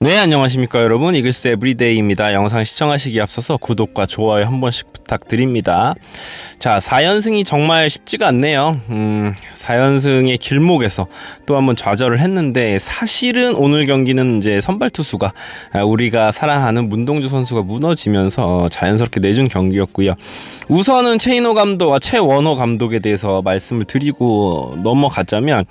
네, 안녕하십니까 여러분. 이글스 에브리데이입니다. 영상 시청하시기 앞서서 구독과 좋아요 한 번씩 부탁드립니다. 자, 4연승이 정말 쉽지가 않네요. 음, 4연승의 길목에서 또 한번 좌절을 했는데 사실은 오늘 경기는 이제 선발 투수가 아, 우리가 사랑하는 문동주 선수가 무너지면서 자연스럽게 내준 경기였고요. 우선은 최인호 감독과 최원호 감독에 대해서 말씀을 드리고 넘어가자면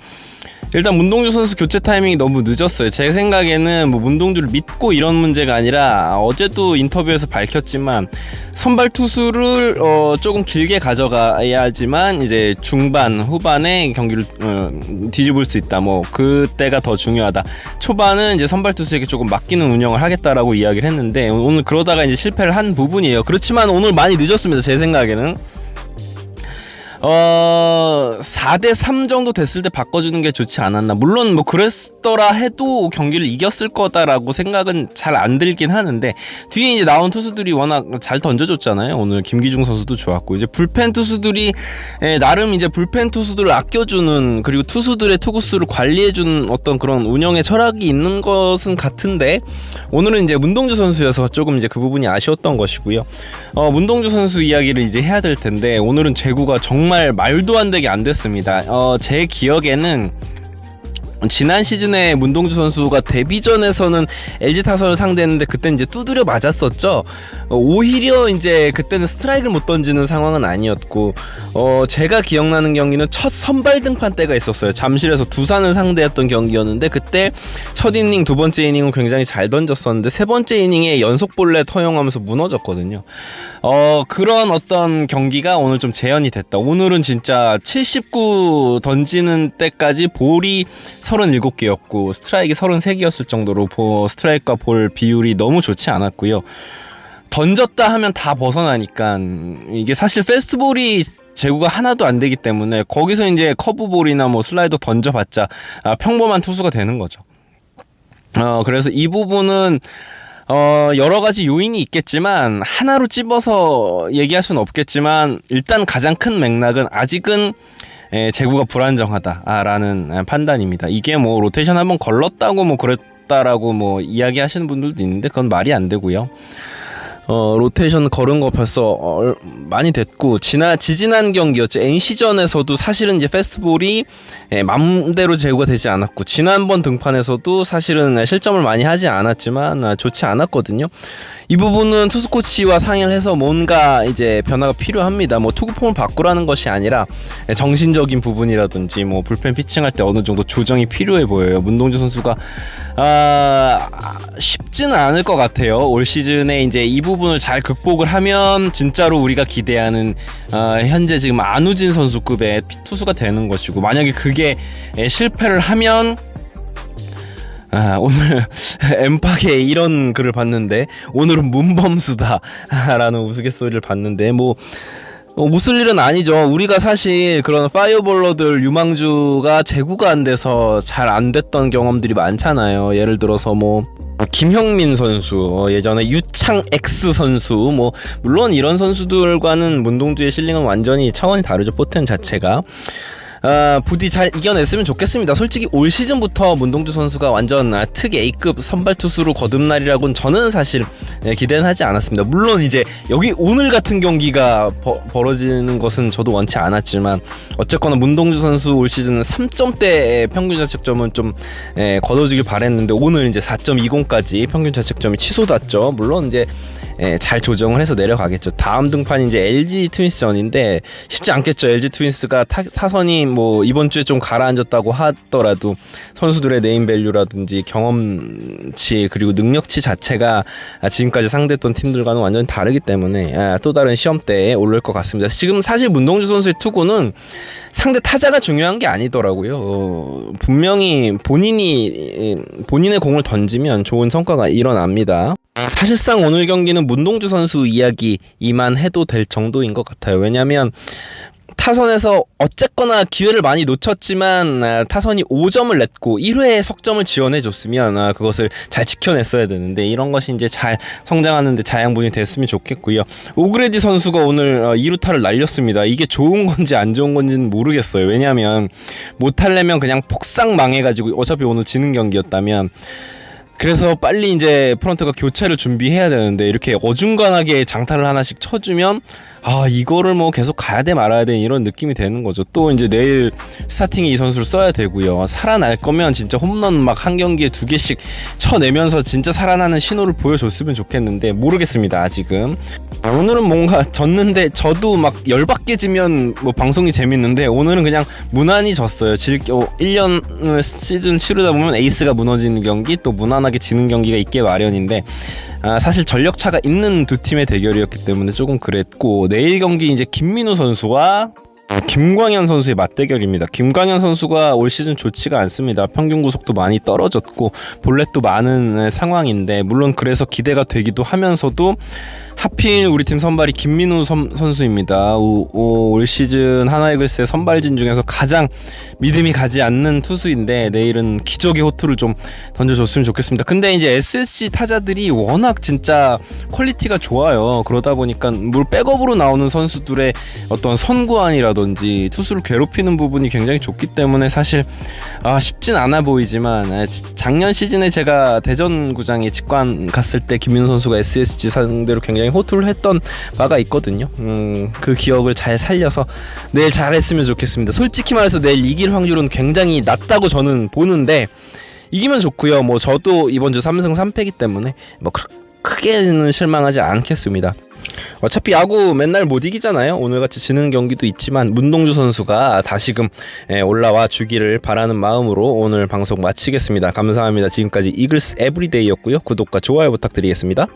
일단 문동주 선수 교체 타이밍이 너무 늦었어요. 제 생각에는 뭐 문동주를 믿고 이런 문제가 아니라 어제도 인터뷰에서 밝혔지만 선발 투수를 어 조금 길게 가져가야지만 이제 중반 후반에 경기를 어 뒤집을 수 있다. 뭐 그때가 더 중요하다. 초반은 이제 선발 투수에게 조금 맡기는 운영을 하겠다라고 이야기를 했는데 오늘 그러다가 이제 실패를 한 부분이에요. 그렇지만 오늘 많이 늦었습니다. 제 생각에는. 어 4대 3 정도 됐을 때 바꿔주는 게 좋지 않았나. 물론 뭐 그랬더라 해도 경기를 이겼을 거다라고 생각은 잘 안 들긴 하는데 뒤에 이제 나온 투수들이 워낙 잘 던져줬잖아요. 오늘 김기중 선수도 좋았고 이제 불펜 투수들이 에, 나름 이제 불펜 투수들을 아껴주는 그리고 투수들의 투구수를 관리해주는 어떤 그런 운영의 철학이 있는 것은 같은데 오늘은 이제 문동주 선수여서 조금 이제 그 부분이 아쉬웠던 것이고요. 어 문동주 선수 이야기를 이제 해야 될 텐데 오늘은 제구가 정말 정말 말도 안 되게 안 됐습니다. 어, 제 기억에는 지난 시즌에 문동주 선수가 데뷔전에서는 LG 타선을 상대했는데 그때 이제 두드려 맞았었죠. 어, 오히려 이제 그때는 스트라이크를 못 던지는 상황은 아니었고 어 제가 기억나는 경기는 첫 선발 등판 때가 있었어요. 잠실에서 두산을 상대했던 경기였는데 그때 첫 이닝 두 번째 이닝은 굉장히 잘 던졌었는데 세 번째 이닝에 연속 볼넷 허용하면서 무너졌거든요. 어 그런 어떤 경기가 오늘 좀 재현이 됐다. 오늘은 진짜 79 던지는 때까지 볼이 37개였고 스트라이크 33개였을 정도로 스트라이크와 볼 비율이 너무 좋지 않았고요. 던졌다 하면 다 벗어나니까 이게 사실 페스트볼이 제구가 하나도 안 되기 때문에 거기서 이제 커브볼이나 뭐 슬라이더 던져봤자 아, 평범한 투수가 되는 거죠. 어 그래서 이 부분은 어 여러 가지 요인이 있겠지만 하나로 찝어서 얘기할 수는 없겠지만 일단 가장 큰 맥락은 아직은 에, 제구가 불안정하다라는 판단입니다. 이게 뭐 로테이션 한번 걸렀다고 뭐 그랬다라고 뭐 이야기하시는 분들도 있는데 그건 말이 안 되고요. 어, 로테이션 걸은 거 벌써 어, 많이 됐고 지나 지지난 경기였죠. NC전에서도 사실은 이제 페스트볼이 예, 맘대로 제구가 되지 않았고 지난번 등판에서도 사실은 실점을 많이 하지 않았지만 아, 좋지 않았거든요. 이 부분은 투수 코치와 상의를 해서 뭔가 이제 변화가 필요합니다. 뭐 투구 폼을 바꾸라는 것이 아니라 정신적인 부분이라든지 뭐 불펜 피칭할 때 어느 정도 조정이 필요해 보여요. 문동주 선수가 아 쉽지는 않을 것 같아요. 올 시즌에 이제 이 부분 을 잘 극복을 하면 진짜로 우리가 기대하는 어, 현재 지금 안우진 선수급의 투수가 되는 것이고 만약에 그게 실패를 하면 아, 오늘 엠팍에 이런 글을 봤는데 오늘은 문범수다라는 우스갯소리를 봤는데 뭐 어, 웃을 일은 아니죠. 우리가 사실 그런 파이어볼러들 유망주가 제구가 안 돼서 잘 안 됐던 경험들이 많잖아요. 예를 들어서 뭐 김형민 선수, 어, 예전에 유창 X 선수, 뭐 물론 이런 선수들과는 문동주의 실링은 완전히 차원이 다르죠. 포텐 자체가. 어, 부디 잘 이겨냈으면 좋겠습니다. 솔직히 올 시즌부터 문동주 선수가 완전 아, 특 A급 선발 투수로 거듭날이라고는 저는 사실 네, 기대는 하지 않았습니다. 물론 이제 여기 오늘 같은 경기가 버, 벌어지는 것은 저도 원치 않았지만 어쨌거나 문동주 선수 올 시즌은 3점대 평균 자책점은 좀 예, 거둬주길 바랬는데 오늘 이제 4.20까지 평균 자책점이 취소됐죠. 물론 이제 예, 잘 조정을 해서 내려가겠죠. 다음 등판이 이제 LG 트윈스전인데 쉽지 않겠죠. LG 트윈스가 타, 타선이 뭐 이번 주에 좀 가라앉았다고 하더라도 선수들의 네임 밸류라든지 경험치 그리고 능력치 자체가 지금까지 상대했던 팀들과는 완전히 다르기 때문에 아, 또 다른 시험대에 오를 것 같습니다. 지금 사실 문동주 선수의 투구는 상대 타자가 중요한 게 아니더라고요. 어, 분명히 본인이 본인의 공을 던지면 좋은 성과가 일어납니다. 사실상 오늘 경기는 문동주 선수 이야기이만 해도 될 정도인 것 같아요. 왜냐하면 타선에서 어쨌거나 기회를 많이 놓쳤지만 아, 타선이 5점을 냈고 1회에 석점을 지원해 줬으면 아, 그것을 잘 지켜냈어야 되는데 이런 것이 이제 잘 성장하는데 자양분이 됐으면 좋겠고요. 오그레디 선수가 오늘 2루타를 어, 날렸습니다. 이게 좋은 건지 안 좋은 건지는 모르겠어요. 왜냐하면 못하려면 그냥 폭삭 망해가지고 어차피 오늘 지는 경기였다면 그래서 빨리 이제 프런트가 교체를 준비해야 되는데 이렇게 어중간하게 장타를 하나씩 쳐주면 아 이거를 뭐 계속 가야 돼 말아야 돼 이런 느낌이 되는 거죠. 또 이제 내일 스타팅에 이 선수를 써야 되고요. 살아날 거면 진짜 홈런 막 한 경기에 두 개씩 쳐내면서 진짜 살아나는 신호를 보여줬으면 좋겠는데 모르겠습니다 아직은. 아, 오늘은 뭔가 졌는데 저도 막 열받게 지면 뭐 방송이 재밌는데 오늘은 그냥 무난히 졌어요. 질, 어, 1년 시즌 치르다 보면 에이스가 무너지는 경기 또 무난하게 지는 경기가 있게 마련인데 아, 사실 전력 차가 있는 두 팀의 대결이었기 때문에 조금 그랬고 내일 경기 이제 김민우 선수와 어, 김광현 선수의 맞대결입니다. 김광현 선수가 올 시즌 좋지가 않습니다. 평균 구속도 많이 떨어졌고 볼넷도 많은 상황인데 물론 그래서 기대가 되기도 하면서도 하필 우리 팀 선발이 김민우 선, 오, 올 시즌 하나이글스의 선발진 중에서 가장 믿음이 가지 않는 투수인데 내일은 기적의 호투를 좀 던져줬으면 좋겠습니다. 근데 이제 SSG 타자들이 워낙 진짜 퀄리티가 좋아요. 그러다 보니까 물 백업으로 나오는 선수들의 어떤 선구안이라 든지 투수를 괴롭히는 부분이 굉장히 좋기 때문에 사실 아, 쉽진 않아 보이지만 아, 지- 작년 시즌에 제가 대전 구장에 직관 갔을 때 김민우 선수가 SSG 상대로 굉장히 호투를 했던 바가 있거든요. 음, 그 기억을 잘 살려서 내일 잘했으면 좋겠습니다. 솔직히 말해서 내일 이길 확률은 굉장히 낮다고 저는 보는데 이기면 좋고요. 뭐 저도 이번 주 3승 3패이기 때문에 뭐 크- 크게는 실망하지 않겠습니다. 어차피 야구 맨날 못 이기잖아요. 오늘같이 지는 경기도 있지만 문동주 선수가 다시금 예, 올라와 주기를 바라는 마음으로 오늘 방송 마치겠습니다. 감사합니다. 지금까지 이글스 에브리데이였고요. 구독과 좋아요 부탁드리겠습니다.